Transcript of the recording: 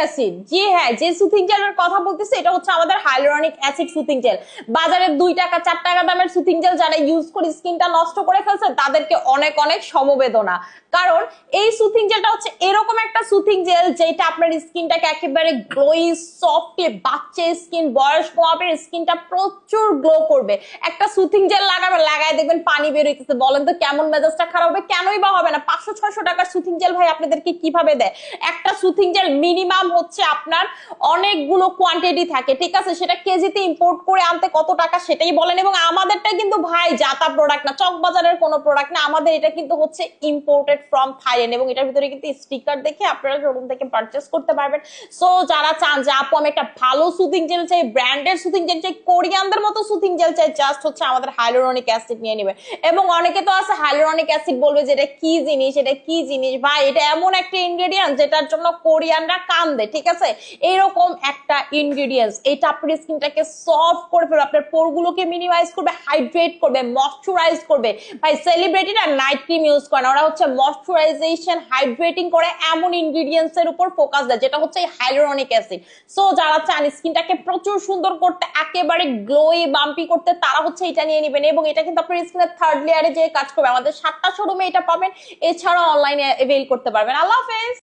Acid. জি হ্যাঁ যে soothing জেলের কথা বলতেছি, এটা হচ্ছে আমাদের হাইলোরনিক অ্যাসিড সুথিং জেল বাজারে দুই টাকা, চার টাকা দামের সুথিং জেল যারা ইউজ করে স্কিনটা নষ্ট করে ফেলছে তাদেরকে অনেক অনেক সমবেদনা। কারণ এই সুথিং জেলটা হচ্ছে এরকম সুথিং জেল যেটা আপনার স্কিনটাকে একেবারে গ্লোই সফট বাচ্চা স্কিন বয়স্ক আপনার স্কিনটা প্রচুর গ্লো করবে। একটা সুথিং জেল লাগাবে, লাগায় দেখবেন পানি বের হইতেছে। বলেন তো কেমন মেজাজটা খারাপ হবে? কেনই বা হবে না? পাঁচশো, ছয়শো টাকার সুথিং জেল ভাই আপনাদেরকে কীভাবে দেয়? একটা সুথিং জেল মিনিমাম হচ্ছে আপনার অনেকগুলো কোয়ান্টিটি থাকে, ঠিক আছে? সেটা কেজিতে ইম্পোর্ট করে আনতে কত টাকা সেটাই বলেন। এবং আমাদেরটা কিন্তু ভাই জাতা প্রোডাক্ট না, চকবাজারের কোনো প্রোডাক্ট না। আমাদের এটা কিন্তু হচ্ছে ইম্পোর্টেড ফ্রম থাইল্যান্ড এবং এটার ভিতরে কিন্তু স্টিকার দেখে আপনারা শোরুম থেকে পারচেস করতে পারবেন। সো যারা চান যে, আপু, আমি একটা ভালো সুথিং জেল চাই ব্র্যান্ডের সুথিং জেল চাই, কোরিয়ানদের মতো সুথিং জেল চাই জাস্ট হচ্ছে আমাদের হাইলোরনিক অ্যাসিড নিয়ে নেবে। এবং অনেকে তো আছে হাইলোরনিক অ্যাসিড বলবে যে, এটা কি জিনিস? এটা কি জিনিস? ভাই, এটা এমন একটা ইনগ্রেডিয়েন্ট যেটার জন্য কোরিয়ানরা কান্দে, ঠিক আছে? এইরকম একটা ইনগ্রেডিয়েন্টস এটা আপনার স্কিনটাকে সফট করে ফেলবে, আপনার পোরগুলোকে মিনিমাইজ করবে হাইড্রেট করবে ময়শ্চারাইজ করবে। ভাই সেলিব্রিটিরা নাইট ক্রিম ইউজ করে না, ওরা হচ্ছে ময়শ্চারাইজেশন হাইড্রেটিং করে এমন ইনগ্রেডিয়েন্টস এর উপর ফোকাস দেয়, যেটা হচ্ছে হাইলোরনিক অ্যাসিড সো যারা চান স্কিনটাকে প্রচুর সুন্দর করতে, একেবারে গ্লোই বাম্পি করতে, তারা হচ্ছে এটা নিয়ে নেবেন এবং এটা কিন্তু আপনার স্কিনের থার্ড লেয়ারে যে কাজ করবে। আমাদের সাতটা শোরুমে এটা পাবেন এছাড়া অনলাইনে অ্যাভেল করতে পারবেন। আল্লাহ হাফেজ!